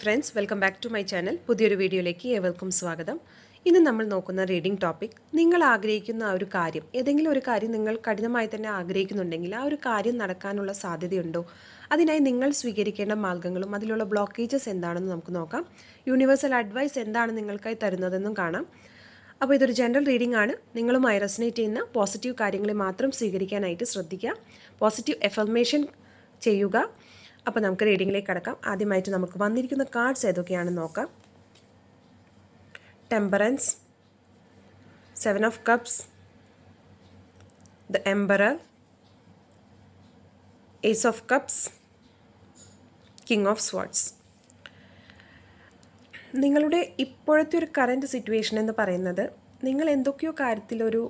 Friends welcome back to my channel പുതിയൊരു വീഡിയോയിലേക്ക് ഏവർക്കും സ്വാഗതം. ഇന്ന് നമ്മൾ നോക്കുന്ന റീഡിംഗ് ടോപ്പിക് നിങ്ങൾ ആഗ്രഹിക്കുന്ന ആ ഒരു കാര്യം ഏതെങ്കിലും ഒരു കാര്യം നിങ്ങൾ കഠിനമായി തന്നെ ആഗ്രഹിക്കുന്നുണ്ടെങ്കിൽ ആ ഒരു കാര്യം നടക്കാനുള്ള സാധ്യതയുണ്ടോ? അതിനായി നിങ്ങൾ സ്വീകരിക്കേണ്ട മാർഗങ്ങളും അതിലുള്ള ബ്ലോക്കേജസ് എന്താണെന്ന് നമുക്ക് നോക്കാം. യൂണിവേഴ്സൽ അഡ്വൈസ് എന്താണ് നിങ്ങൾക്കായി തരുന്നതെന്നും കാണാം. അപ്പോൾ ഇതൊരു ജനറൽ റീഡിംഗ് ആണ്. നിങ്ങളുമായി റെസനേറ്റ് ചെയ്യുന്ന പോസിറ്റീവ് കാര്യങ്ങളെ മാത്രം സ്വീകരിക്കാനായിട്ട് ശ്രദ്ധിക്കുക. പോസിറ്റീവ് എഫർമേഷൻ ചെയ്യുക. അപ്പോൾ നമുക്ക് റീഡിങ്ങിലേക്ക് കടക്കാം. ആദ്യമായിട്ട് നമുക്ക് വന്നിരിക്കുന്ന കാർഡ്സ് ഏതൊക്കെയാണെന്ന് നോക്കാം. Temperance seven of cups the emperor ace of cups king of swords നിങ്ങളുടെ ഇപ്പോഴത്തെ ഒരു കറന്റ് സിറ്റുവേഷൻ എന്ന് പറയുന്നത് നിങ്ങൾ എന്തൊക്കെയോ കാര്യത്തിലൊരു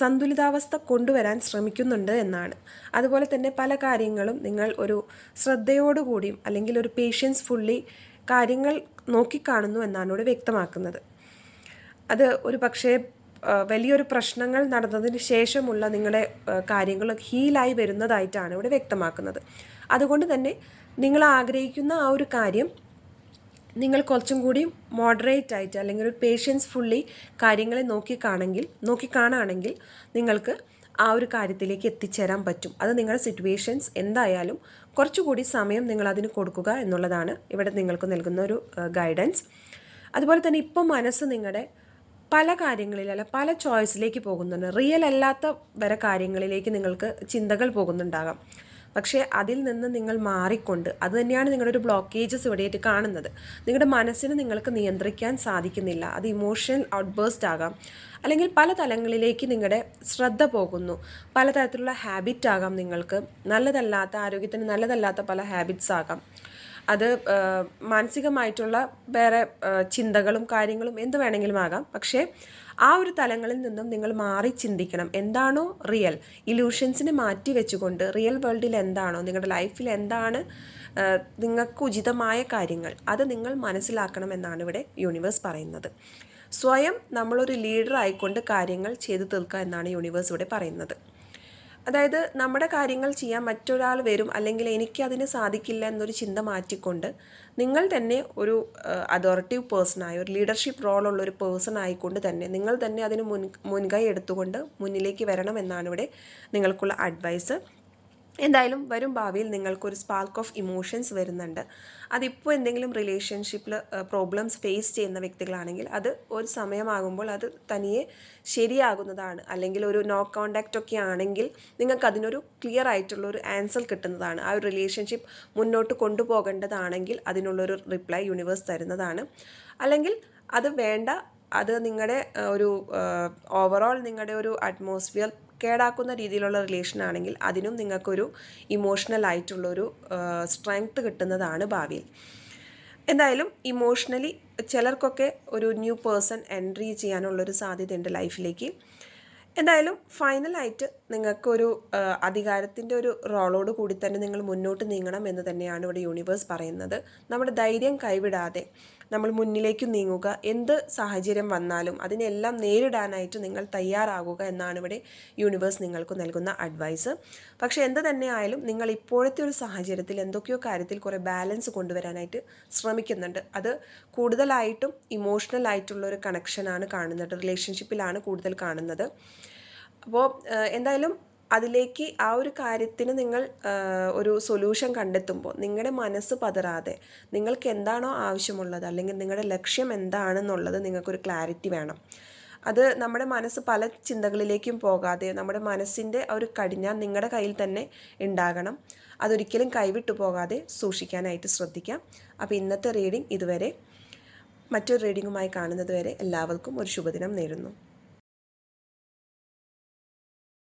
സന്തുലിതാവസ്ഥ കൊണ്ടുവരാൻ ശ്രമിക്കുന്നുണ്ട് എന്നാണ്. അതുപോലെ തന്നെ പല കാര്യങ്ങളും നിങ്ങൾ ഒരു ശ്രദ്ധയോടുകൂടിയും അല്ലെങ്കിൽ ഒരു പേഷ്യൻസ് ഫുള്ളി കാര്യങ്ങൾ നോക്കിക്കാണുന്നു എന്നാണ് ഇവിടെ വ്യക്തമാക്കുന്നത്. അത് ഒരു പക്ഷേ വലിയൊരു പ്രശ്നങ്ങൾ നടന്നതിന് ശേഷമുള്ള നിങ്ങളുടെ കാര്യങ്ങൾ ഹീലായി വരുന്നതായിട്ടാണ് ഇവിടെ വ്യക്തമാക്കുന്നത്. അതുകൊണ്ട് തന്നെ നിങ്ങൾ ആഗ്രഹിക്കുന്ന ആ ഒരു കാര്യം നിങ്ങൾ കുറച്ചും കൂടി മോഡറേറ്റ് ആയിട്ട് അല്ലെങ്കിൽ ഒരു പേഷ്യൻസ് ഫുള്ളി കാര്യങ്ങളെ നോക്കിക്കാണെങ്കിൽ നോക്കിക്കാണുകയാണെങ്കിൽ നിങ്ങൾക്ക് ആ ഒരു കാര്യത്തിലേക്ക് എത്തിച്ചേരാൻ പറ്റും. അത് നിങ്ങളുടെ സിറ്റുവേഷൻസ് എന്തായാലും കുറച്ചുകൂടി സമയം നിങ്ങൾ അതിന് കൊടുക്കുക എന്നുള്ളതാണ് ഇവിടെ നിങ്ങൾക്ക് നൽകുന്ന ഒരു ഗൈഡൻസ് അതുപോലെ തന്നെ ഇപ്പോൾ മനസ്സ് നിങ്ങളുടെ പല കാര്യങ്ങളിൽ അല്ല പല ചോയ്സിലേക്ക് പോകുന്നുണ്ട്. റിയൽ അല്ലാത്ത വരെ കാര്യങ്ങളിലേക്ക് നിങ്ങൾക്ക് ചിന്തകൾ പോകുന്നുണ്ടാകാം. പക്ഷേ അതിൽ നിന്ന് നിങ്ങൾ മാറിക്കൊണ്ട് അത് തന്നെയാണ് നിങ്ങളുടെ ഒരു ബ്ലോക്കേജസ് ഇവിടെയായിട്ട് കാണുന്നത്. നിങ്ങളുടെ മനസ്സിന് നിങ്ങൾക്ക് നിയന്ത്രിക്കാൻ സാധിക്കുന്നില്ല. അത് ഇമോഷണൽ ഔട്ട്ബേസ്റ്റ് ആകാം. അല്ലെങ്കിൽ പല തലങ്ങളിലേക്ക് നിങ്ങളുടെ ശ്രദ്ധ പോകുന്നു. പലതരത്തിലുള്ള ഹാബിറ്റ് ആകാം നിങ്ങൾക്ക്. നല്ലതല്ലാത്ത ആരോഗ്യത്തിന് നല്ലതല്ലാത്ത പല ഹാബിറ്റ്സ് ആകാം. അത് മാനസികമായിട്ടുള്ള വേറെ ചിന്തകളും കാര്യങ്ങളും എന്ത് വേണമെങ്കിലും ആകാം. പക്ഷേ ആ ഒരു തലങ്ങളിൽ നിന്നും നിങ്ങൾ മാറി ചിന്തിക്കണം. എന്താണോ റിയൽ ഇലൂഷൻസിനെ മാറ്റി വെച്ചുകൊണ്ട് റിയൽ വേൾഡിൽ എന്താണോ നിങ്ങളുടെ ലൈഫിൽ എന്താണ് നിങ്ങൾക്ക് ഉചിതമായ കാര്യങ്ങൾ അത് നിങ്ങൾ മനസ്സിലാക്കണം എന്നാണ് ഇവിടെ യൂണിവേഴ്സ് പറയുന്നത്. സ്വയം നമ്മളൊരു ലീഡർ ആയിക്കൊണ്ട് കാര്യങ്ങൾ ചെയ്തു തീർക്കുക എന്നാണ് യൂണിവേഴ്സ് ഇവിടെ പറയുന്നത്. അതായത് നമ്മുടെ കാര്യങ്ങൾ ചെയ്യാൻ മറ്റൊരാൾ വരും അല്ലെങ്കിൽ എനിക്ക് അതിന് സാധിക്കില്ല എന്നൊരു ചിന്ത മാറ്റിക്കൊണ്ട് നിങ്ങൾ തന്നെ ഒരു അതോറിറ്റീവ് പേഴ്സണായി ഒരു ലീഡർഷിപ്പ് റോളുള്ള ഒരു പേഴ്സൺ ആയിക്കൊണ്ട് തന്നെ നിങ്ങൾ തന്നെ അതിന് മുൻ മുൻകൈ എടുത്തുകൊണ്ട് മുന്നിലേക്ക് വരണം എന്നാണ് ഇവിടെ നിങ്ങൾക്കുള്ള അഡ്വൈസ് എന്തായാലും വരും ഭാവിയിൽ നിങ്ങൾക്കൊരു സ്പാർക്ക് ഓഫ് ഇമോഷൻസ് വരുന്നുണ്ട്. അതിപ്പോൾ എന്തെങ്കിലും റിലേഷൻഷിപ്പിൽ പ്രോബ്ലംസ് ഫേസ് ചെയ്യുന്ന വ്യക്തികളാണെങ്കിൽ അത് ഒരു സമയമാകുമ്പോൾ അത് തനിയെ ശരിയാകുന്നതാണ്. അല്ലെങ്കിൽ ഒരു നോ കോണ്ടാക്റ്റ് ഒക്കെ ആണെങ്കിൽ നിങ്ങൾക്ക് അതിനൊരു ക്ലിയർ ആയിട്ടുള്ള ഒരു ആൻസർ കിട്ടുന്നതാണ്. ആ ഒരു റിലേഷൻഷിപ്പ് മുന്നോട്ട് കൊണ്ടുപോകേണ്ടതാണെങ്കിൽ അതിനുള്ളൊരു റിപ്ലൈ യൂണിവേഴ്സ് തരുന്നതാണ്. അല്ലെങ്കിൽ അത് വേണ്ട അത് നിങ്ങളുടെ ഒരു ഓവറോൾ നിങ്ങളുടെ ഒരു അറ്റ്മോസ്ഫിയർ കേടാക്കുന്ന രീതിയിലുള്ള റിലേഷൻ ആണെങ്കിൽ അതിനും നിങ്ങൾക്കൊരു ഇമോഷണൽ ആയിട്ടുള്ളൊരു സ്ട്രെങ്ത് കിട്ടുന്നതാണ് ഭാവിയിൽ. എന്തായാലും ഇമോഷണലി ചിലർക്കൊക്കെ ഒരു ന്യൂ പേഴ്സൺ എൻട്രി ചെയ്യാനുള്ളൊരു സാധ്യതയുണ്ട് ലൈഫിലേക്ക് എന്തായാലും ഫൈനലായിട്ട് നിങ്ങൾക്കൊരു അധികാരത്തിന്റെ ഒരു റോളോട് കൂടി തന്നെ നിങ്ങൾ മുന്നോട്ട് നീങ്ങണം എന്ന് തന്നെയാണ് ഇവിടെ യൂണിവേഴ്സ് പറയുന്നത്. നമ്മുടെ ധൈര്യം കൈവിടാതെ നമ്മൾ മുന്നിലേക്ക് നീങ്ങുക. എന്ത് സാഹചര്യം വന്നാലും അതിനെല്ലാം നേരിടാനായിട്ട് നിങ്ങൾ തയ്യാറാകുക എന്നാണ് ഇവിടെ യൂണിവേഴ്സ് നിങ്ങൾക്ക് നൽകുന്ന അഡ്വൈസ് പക്ഷേ എന്ത് തന്നെ ആയാലും നിങ്ങൾ ഇപ്പോഴത്തെ ഒരു സാഹചര്യത്തിൽ എന്തൊക്കെയോ കാര്യത്തിൽ കുറേ ബാലൻസ് കൊണ്ടുവരാനായിട്ട് ശ്രമിക്കുന്നുണ്ട്. അത് കൂടുതലായിട്ടും ഇമോഷണൽ ആയിട്ടുള്ള ഒരു കണക്ഷനാണ് കാണുന്നത്. റിലേഷൻഷിപ്പിലാണ് കൂടുതൽ കാണുന്നത്. അപ്പോൾ എന്തായാലും അതിലേക്ക് ആ ഒരു കാര്യത്തിന് നിങ്ങൾ ഒരു സൊല്യൂഷൻ കണ്ടെത്തുമ്പോൾ നിങ്ങളുടെ മനസ്സ് പതറാതെ നിങ്ങൾക്ക് എന്താണോ ആവശ്യമുള്ളത് അല്ലെങ്കിൽ നിങ്ങളുടെ ലക്ഷ്യം എന്താണെന്നുള്ളത് നിങ്ങൾക്കൊരു ക്ലാരിറ്റി വേണം. അത് നമ്മുടെ മനസ്സ് പല ചിന്തകളിലേക്കും പോകാതെ നമ്മുടെ മനസ്സിന്റെ ഒരു കടിഞ്ഞാൻ നിങ്ങളുടെ കയ്യിൽ തന്നെ ഉണ്ടാകണം. അതൊരിക്കലും കൈവിട്ടു പോകാതെ സൂക്ഷിക്കാനായിട്ട് ശ്രദ്ധിക്കാം. അപ്പോൾ ഇന്നത്തെ റീഡിംഗ് ഇതുവരെ. മറ്റൊരു റീഡിങ്ങുമായി കാണുന്നത് വരെ എല്ലാവർക്കും ഒരു ശുഭദിനം നേരുന്നു.